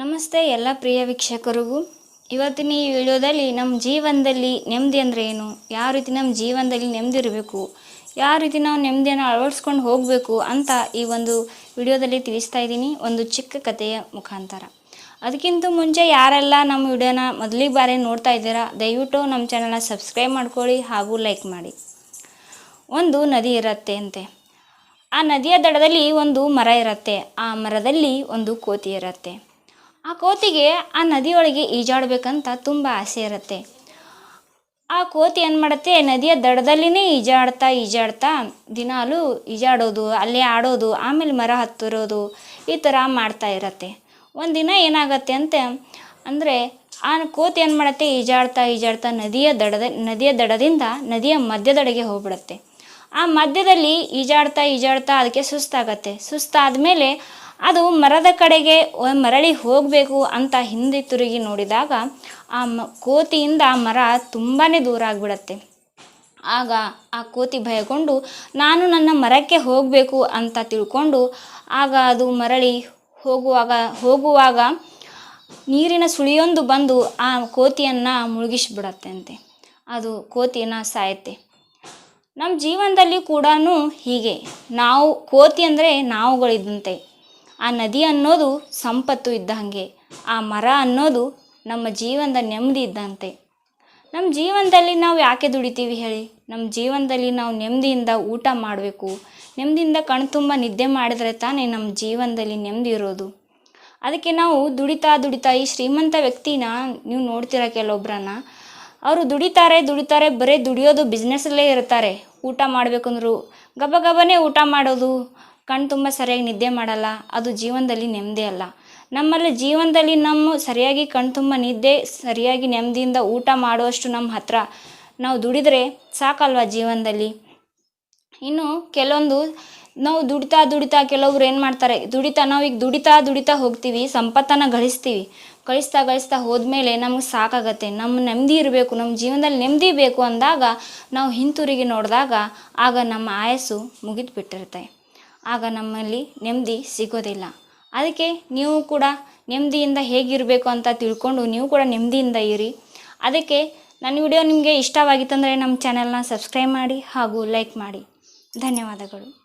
ನಮಸ್ತೆ ಎಲ್ಲ ಪ್ರಿಯ ವೀಕ್ಷಕರಿಗೂ. ಇವತ್ತಿನ ಈ ವಿಡಿಯೋದಲ್ಲಿ ನಮ್ಮ ಜೀವನದಲ್ಲಿ ನೆಮ್ಮದಿ ಅಂದರೆ ಏನು? ಯಾವ ರೀತಿ ನಮ್ಮ ಜೀವನದಲ್ಲಿ ನೆಮ್ಮದಿ ಇರಬೇಕು? ಯಾವ ರೀತಿ ನಾವು ನೆಮ್ಮದಿಯನ್ನು ಅಳವಡಿಸ್ಕೊಂಡು ಹೋಗಬೇಕು ಅಂತ ಈ ಒಂದು ವಿಡಿಯೋದಲ್ಲಿ ತಿಳಿಸ್ತಾ ಇದ್ದೀನಿ. ಒಂದು ಚಿಕ್ಕ ಕಥೆಯ ಮುಖಾಂತರ. ಅದಕ್ಕಿಂತ ಮುಂಚೆ ಯಾರೆಲ್ಲ ನಮ್ಮ ವಿಡಿಯೋನ ಮೊದಲಿಗೆ ಬಾರಿ ನೋಡ್ತಾ ಇದ್ದೀರಾ, ದಯವಿಟ್ಟು ನಮ್ಮ ಚಾನಲ್ನ ಸಬ್ಸ್ಕ್ರೈಬ್ ಮಾಡ್ಕೊಳ್ಳಿ ಹಾಗೂ ಲೈಕ್ ಮಾಡಿ. ಒಂದು ನದಿ ಇರುತ್ತೆ ಅಂತೆ. ಆ ನದಿಯ ದಡದಲ್ಲಿ ಒಂದು ಮರ ಇರುತ್ತೆ. ಆ ಮರದಲ್ಲಿ ಒಂದು ಕೋತಿ ಇರುತ್ತೆ. ಆ ಕೋತಿಗೆ ಆ ನದಿಯೊಳಗೆ ಈಜಾಡಬೇಕಂತ ತುಂಬ ಆಸೆ ಇರುತ್ತೆ. ಆ ಕೋತಿ ಏನು ಮಾಡುತ್ತೆ? ನದಿಯ ದಡದಲ್ಲಿನೇ ಈಜಾಡ್ತಾ ಈಜಾಡ್ತಾ ದಿನಾಲೂ ಈಜಾಡೋದು, ಅಲ್ಲೇ ಆಡೋದು, ಆಮೇಲೆ ಮರ ಹತ್ತಿರೋದು ಈ ಥರ ಮಾಡ್ತಾ ಇರತ್ತೆ. ಒಂದಿನ ಏನಾಗತ್ತೆ ಅಂತ? ಅಂದರೆ ಆ ಕೋತಿ ಏನು ಮಾಡುತ್ತೆ? ಈಜಾಡ್ತಾ ಈಜಾಡ್ತಾ ನದಿಯ ದಡದ, ನದಿಯ ದಡದಿಂದ ನದಿಯ ಮಧ್ಯದಡೆಗೆ ಹೋಗ್ಬಿಡುತ್ತೆ. ಆ ಮಧ್ಯದಲ್ಲಿ ಈಜಾಡ್ತಾ ಈಜಾಡ್ತಾ ಅದಕ್ಕೆ ಸುಸ್ತಾಗತ್ತೆ. ಸುಸ್ತಾದ ಅದು ಮರದ ಕಡೆಗೆ ಮರಳಿ ಹೋಗಬೇಕು ಅಂತ ಹಿಂದೆ ತಿರುಗಿ ನೋಡಿದಾಗ ಆ ಮ, ಕೋತಿಯಿಂದ ಮರ ತುಂಬಾ ದೂರ ಆಗಿಬಿಡತ್ತೆ. ಆಗ ಆ ಕೋತಿ ಭಯಗೊಂಡು, ನಾನು ನನ್ನ ಮರಕ್ಕೆ ಹೋಗಬೇಕು ಅಂತ ತಿಳ್ಕೊಂಡು, ಆಗ ಅದು ಮರಳಿ ಹೋಗುವಾಗ ಹೋಗುವಾಗ ನೀರಿನ ಸುಳಿಯೊಂದು ಬಂದು ಆ ಕೋತಿಯನ್ನು ಮುಳುಗಿಸ್ಬಿಡತ್ತೆ ಅಂತೆ ಅದು ಕೋತಿಯನ್ನು ಸಾಯುತ್ತೆ. ನಮ್ಮ ಜೀವನದಲ್ಲಿ ಕೂಡ ಹೀಗೆ. ನಾವು, ಕೋತಿ ಅಂದರೆ ನಾವುಗಳಿದ್ದಂತೆ. ಆ ನದಿ ಅನ್ನೋದು ಸಂಪತ್ತು ಇದ್ದ ಹಾಗೆ, ಆ ಮರ ಅನ್ನೋದು ನಮ್ಮ ಜೀವನದ ನೆಮ್ಮದಿ ಇದ್ದಂತೆ ನಮ್ಮ ಜೀವನದಲ್ಲಿ ನಾವು ಯಾಕೆ ದುಡಿತೀವಿ ಹೇಳಿ? ನಮ್ಮ ಜೀವನದಲ್ಲಿ ನಾವು ನೆಮ್ಮದಿಯಿಂದ ಊಟ ಮಾಡಬೇಕು, ನೆಮ್ಮದಿಯಿಂದ ಕಣ್ತುಂಬ ನಿದ್ದೆ ಮಾಡಿದರೆ ತಾನೇ ನಮ್ಮ ಜೀವನದಲ್ಲಿ ನೆಮ್ಮದಿ ಇರೋದು. ಅದಕ್ಕೆ ನಾವು ದುಡಿತಾ ದುಡಿತಾ, ಈ ಶ್ರೀಮಂತ ವ್ಯಕ್ತಿನ ನೀವು ನೋಡ್ತೀರ ಕೆಲವೊಬ್ಬರನ್ನ ಅವರು ದುಡಿತಾರೆ ದುಡಿತಾರೆ, ಬರೀ ದುಡಿಯೋದು ಬಿಸ್ನೆಸ್ಸಲ್ಲೇ ಇರ್ತಾರೆ. ಊಟ ಮಾಡಬೇಕಂದ್ರು ಗಬ ಗಬನೇ ಊಟ ಮಾಡೋದು ಕಣ್ ತುಂಬ ಸರಿಯಾಗಿ ನಿದ್ದೆ ಮಾಡಲ್ಲ, ಅದು ಜೀವನದಲ್ಲಿ ನೆಮ್ಮದಿ ಅಲ್ಲ. ನಮ್ಮಲ್ಲಿ ಜೀವನದಲ್ಲಿ ನಮ್ಮ ಸರಿಯಾಗಿ ಕಣ್ ತುಂಬ ನಿದ್ದೆ, ಸರಿಯಾಗಿ ನೆಮ್ಮದಿಯಿಂದ ಊಟ ಮಾಡುವಷ್ಟು ನಮ್ಮ ಹತ್ರ ನಾವು ದುಡಿದರೆ ಸಾಕಲ್ವಾ ಜೀವನದಲ್ಲಿ? ಇನ್ನು ಕೆಲವೊಂದು ನಾವು ದುಡಿತಾ ದುಡಿತಾ ಕೆಲವೊಬ್ರು ಏನು ಮಾಡ್ತಾರೆ, ದುಡಿತಾ ನಾವು ಈಗ ದುಡಿತಾ ದುಡಿತಾ ಹೋಗ್ತೀವಿ, ಸಂಪತ್ತನ್ನು ಗಳಿಸ್ತೀವಿ. ಗಳಿಸ್ತಾ ಗಳಿಸ್ತಾ ಹೋದ್ಮೇಲೆ ನಮ್ಗೆ ಸಾಕಾಗತ್ತೆ, ನಮ್ಮ ನೆಮ್ಮದಿ ಇರಬೇಕು, ನಮ್ಮ ಜೀವನದಲ್ಲಿ ನೆಮ್ಮದಿ ಬೇಕು ಅಂದಾಗ ನಾವು ಹಿಂತಿರುಗಿ ನೋಡಿದಾಗ ಆಗ ನಮ್ಮ ಆಯಸ್ಸು ಮುಗಿದು ಬಿಟ್ಟಿರುತ್ತೆ ಆಗ ನಮ್ಮಲ್ಲಿ ನೆಮ್ಮದಿ ಸಿಗೋದಿಲ್ಲ. ಅದಕ್ಕೆ ನೀವು ಕೂಡ ನೆಮ್ಮದಿಯಿಂದ ಹೇಗಿರಬೇಕು ಅಂತ ತಿಳ್ಕೊಂಡು ನೀವು ಕೂಡ ನೆಮ್ಮದಿಯಿಂದ ಇರಿ. ಅದಕ್ಕೆ ನನ್ನ ವಿಡಿಯೋ ನಿಮಗೆ ಇಷ್ಟವಾಗಿತ್ತಂದರೆ ನಮ್ಮ ಚಾನೆಲ್ನ ಸಬ್ಸ್ಕ್ರೈಬ್ ಮಾಡಿ ಹಾಗೂ ಲೈಕ್ ಮಾಡಿ. ಧನ್ಯವಾದಗಳು.